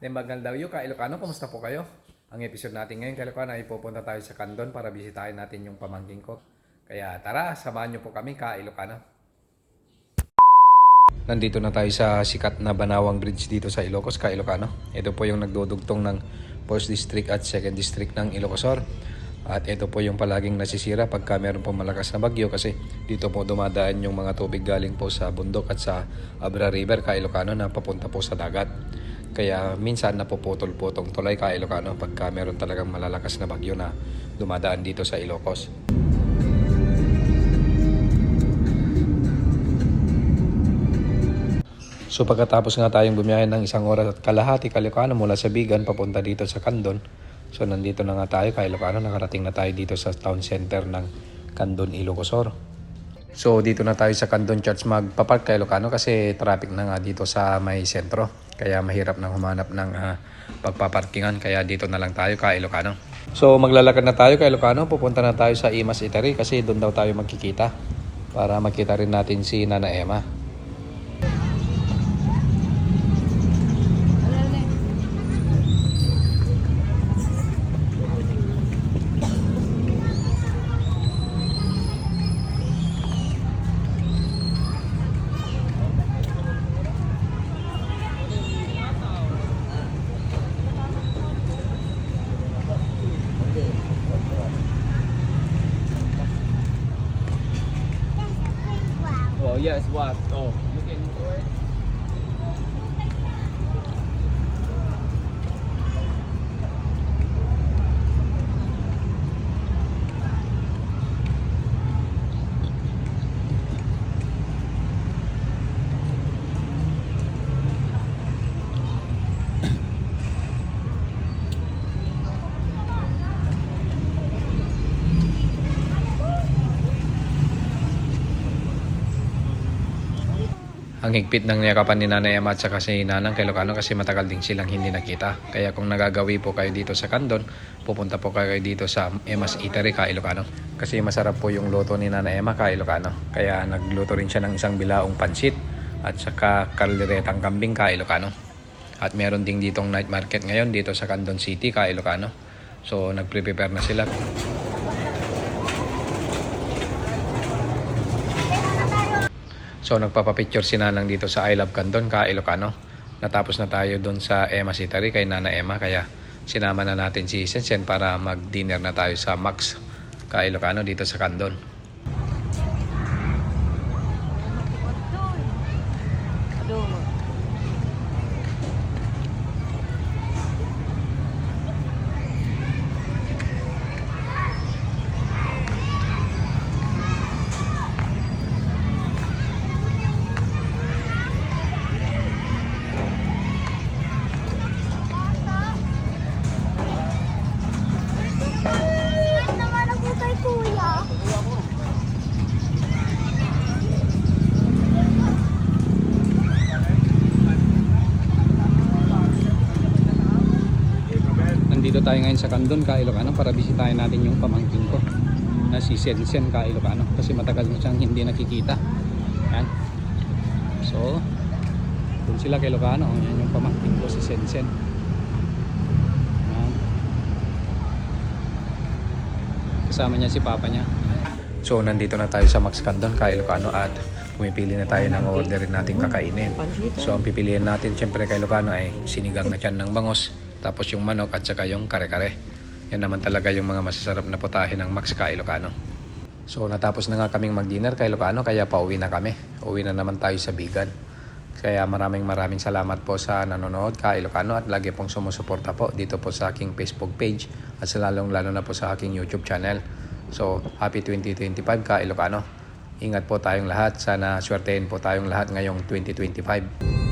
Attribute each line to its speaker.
Speaker 1: Dembagal daw yung Ilocano, kumusta po kayo? Ang episode natin ngayon, Ilocano, ay pupunta tayo sa Candon para bisitahin natin yung pamangking ko. Kaya tara, samahan niyo po kami ka Ilocano. Nandito na tayo sa sikat na Banawang Bridge dito sa Ilocos, ka Ilocano. Ito po yung nagdudugtong ng 1st District at 2nd District ng Ilocosor. At ito po yung palaging nasisira pagka meron po malakas na bagyo kasi dito po dumadaan yung mga tubig galing po sa bundok at sa Abra River, ka Ilocano na papunta po sa dagat. Kaya minsan napuputol po itong tulay ka Ilocano pagka meron talagang malalakas na bagyo na dumadaan dito sa Ilocos. So pagkatapos nga tayong bumiyahe ng isang oras at kalahati Kalocano mula sa Bigan papunta dito sa Candon. So nandito na nga tayo kay Ilocano, nakarating na tayo dito sa town center ng Candon, Ilocosor. So dito na tayo sa Candon Church magpapark kay Ilocano kasi traffic na nga dito sa may sentro. Kaya mahirap nang humanap ng ah, pagpaparkingan kaya dito na lang tayo kay Ilocano. So maglalakad na tayo kay Ilocano, pupunta na tayo sa Imas Eatery kasi doon daw tayo magkikita para makita rin natin si Nana Emma.
Speaker 2: Yes, what? Oh,
Speaker 1: Ang higpit ng niyakapan ni Nanay Emma at saka si Nanang kay Ilocano kasi matagal din silang hindi nakita. Kaya kung nagagawi po kayo dito sa Candon, pupunta po kayo dito sa Emma's Eatery ka Ilocano. Kasi masarap po yung luto ni Nanay Emma ka Ilocano. Kaya nagluto rin siya ng isang bilaong pansit at saka kalderetang kambing ka Ilocano. At meron ding ditong night market ngayon dito sa Candon City ka Ilocano. So nagpre-prepare na sila. So nagpapapicture si Nanang dito sa I Love Candon, ka Ilocano. Natapos na tayo doon sa Emma Eatery kay Nana Emma kaya sinama na natin si Sensen para mag-dinner na tayo sa Max ka Ilocano dito sa Candon.
Speaker 3: naman ako kay kuya.
Speaker 1: Nandito tayo ngayon sa Candon, ka Ilocano para bisitahin natin yung pamangkin ko na si Sensen ka Ilocano kasi matagal na siyang hindi nakikita. Yan. So, doon sila kay Ilocano. Yan yung pamangkin ko si Sensen. Yan. Kasama niya si papa niya. So, nandito na tayo sa Max Candon, ka Ilocano at pumipili na tayo ng order natin kakainin. So, ang pipiliin natin syempre kay Ilocano ay sinigang na tiyan ng bangos, tapos yung manok at saka yung kare-kare. Yan naman talaga yung mga masasarap na putahe ng Max ka Ilocano. So, natapos na nga kaming mag-dinner kay Ilocano kaya pauwi na kami. Uwi na naman tayo sa Bigan. Kaya maraming maraming salamat po sa nanonood ka Ilocano at lagi pong sumusuporta po dito po sa aking Facebook page at sa lalong lalo na po sa aking YouTube channel. So, happy 2025 ka Ilocano. Ingat po tayong lahat. Sana swertein po tayong lahat ngayong 2025.